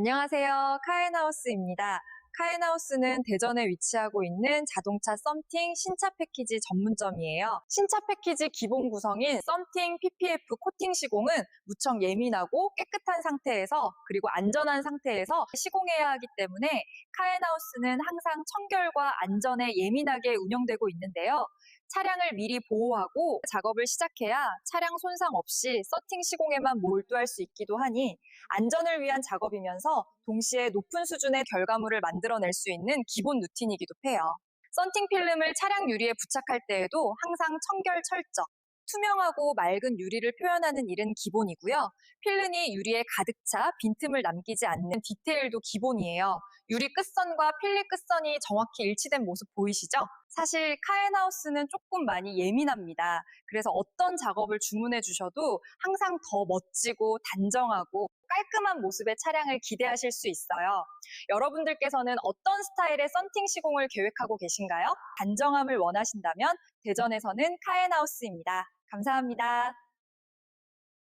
안녕하세요. 카엔하우스입니다. 카엔하우스는 대전에 위치하고 있는 자동차 썸팅 신차 패키지 전문점이에요. 신차 패키지 기본 구성인 썸팅 PPF 코팅 시공은 무척 예민하고 깨끗한 상태에서 그리고 안전한 상태에서 시공해야 하기 때문에 카엔하우스는 항상 청결과 안전에 예민하게 운영되고 있는데요. 차량을 미리 보호하고 작업을 시작해야 차량 손상 없이 서팅 시공에만 몰두할 수 있기도 하니 안전을 위한 작업이면서 동시에 높은 수준의 결과물을 만들 어낼 수 있는 기본 루틴이기도 해요. 썬팅 필름을 차량 유리에 부착할 때에도 항상 청결 철저, 투명하고 맑은 유리를 표현하는 일은 기본이고요. 필름이 유리에 가득 차 빈틈을 남기지 않는 디테일도 기본이에요. 유리 끝선과 필름 끝선이 정확히 일치된 모습 보이시죠? 사실 카엔하우스는 조금 많이 예민합니다. 그래서 어떤 작업을 주문해 주셔도 항상 더 멋지고 단정하고 깔끔한 모습의 차량을 기대하실 수 있어요. 여러분들께서는 어떤 스타일의 썬팅 시공을 계획하고 계신가요? 단정함을 원하신다면 대전에서는 카엔하우스입니다. 감사합니다.